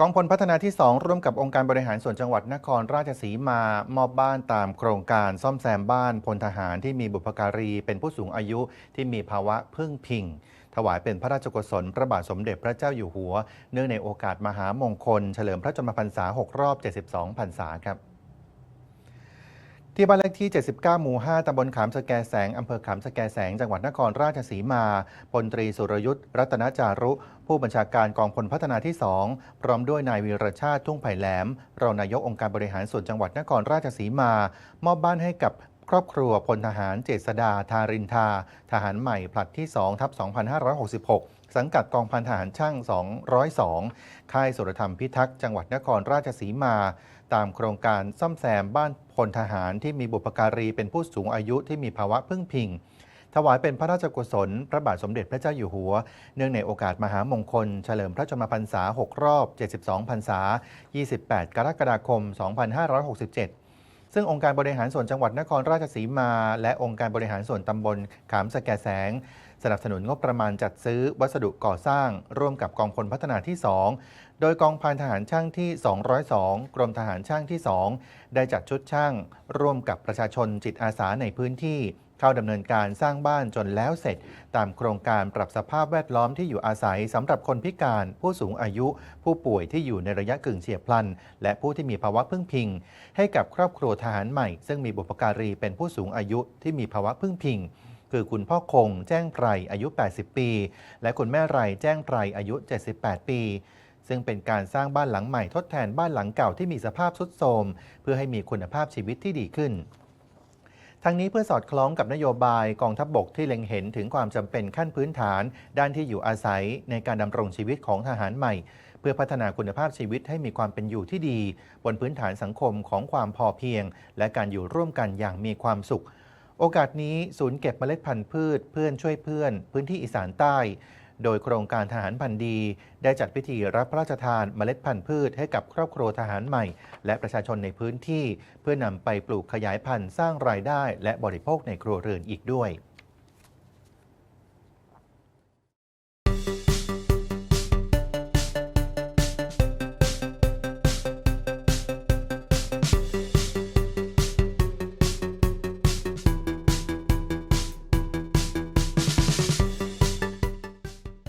กองพลพัฒนาที่ 2 ร่วมกับองค์การบริหารส่วนจังหวัดนครราชสีมามอบบ้านตามโครงการซ่อมแซมบ้านพลทหารที่มีบุพการี เป็นผู้สูงอายุที่มีภาวะพึ่งพิง ถวายเป็นพระราชกุศลพระบาทสมเด็จพระเจ้าอยู่หัว เนื่องในโอกาสมหามงคล เฉลิมพระชนมพรรษา 6 รอบ 72 พรรษาครับ ที่บ้านเลขที่ 79 หมู่ 5 ตำบลขามสแกแสง อำเภอขามสแกแสง จังหวัดนครราชสีมาพลตรีสุรยุทธ์ รัตนจารุ ผู้บัญชาการกองพลพัฒนาที่ 2 พร้อมด้วยนายวีรชาติทุ่งไผ่แหลม รองนายกองค์การบริหารส่วนจังหวัดนครราชสีมา มอบบ้านให้กับ ครอบครัวพลทหารเจษดาทารินทา ทหารใหม่ผลัดที่2ทับ2566 สังกัดกองพันทหารช่าง 202 ค่ายสุรธรรมพิทักษ์จังหวัดนครราชสีมา ตามโครงการซ่อมแซมบ้านพลทหารที่มีบุพการีเป็นผู้สูงอายุที่มีภาวะพึ่งพิงถวายเป็นพระราชกุศล พระบาทสมเด็จพระเจ้าอยู่หัว เนื่องในโอกาสมหามงคล เฉลิมพระชนมพรรษา 6 รอบ 72 พรรษา 28 กรกฎาคม 2567 ซึ่งองค์การบริหารส่วนจังหวัดนครราชสีมา และองค์การบริหารส่วนตำบลขามสแกแสง สนับสนุนงบประมาณจัดซื้อวัสดุก่อสร้าง ร่วมกับกองพลพัฒนาที่ 2 โดยกองพันทหารช่างที่ 202 กรมทหารช่างที่ 2 ได้จัดชุดช่าง ร่วมกับประชาชนจิตอาสาในพื้นที่ เข้าดำเนินการสร้างบ้านจนแล้วเสร็จ ตามโครงการปรับสภาพแวดล้อมที่อยู่อาศัยสำหรับคนพิการ ผู้สูงอายุ ผู้ป่วยที่อยู่ในระยะกึ่งเฉียบพลัน และผู้ที่มีภาวะพึ่งพิง ให้กับครอบครัวทหารใหม่ ซึ่งมีบุพการีเป็นผู้สูงอายุที่มีภาวะพึ่งพิงคือคุณพ่อคงแจ้งไพรอายุ 80 ปี และคุณแม่ไรแจ้งไพรอายุ 78 ปี ซึ่งเป็นการสร้างบ้านหลังใหม่ทดแทนบ้านหลังเก่าที่มีสภาพทรุดโทรมเพื่อให้มีคุณภาพชีวิตที่ดีขึ้น ทั้งนี้เพื่อสอดคล้องกับนโยบายกองทัพบบกที่เล็งเห็นถึงความจำเป็นขั้นพื้นฐาน ด้านที่อยู่อาศัยในการดำรงชีวิตของทหารใหม่ เพื่อพัฒนาคุณภาพชีวิตให้มีความเป็นอยู่ที่ดี บนพื้นฐานสังคมของความพอเพียง และการอยู่ร่วมกันอย่างมีความสุข โอกาสนี้ศูนย์เก็บเมล็ดพันธุ์พืช เพื่อนช่วยเพื่อน พื้นที่อีสานใต้ โดยโครงการทหารพันธุ์ดี ได้จัดพิธีรับพระราชทานเมล็ดพันธุ์พืชให้กับครอบครัวทหารใหม่ และประชาชนในพื้นที่ เพื่อนำไปปลูกขยายพันธุ์สร้างรายได้ และบริโภคในครัวเรือนอีกด้วย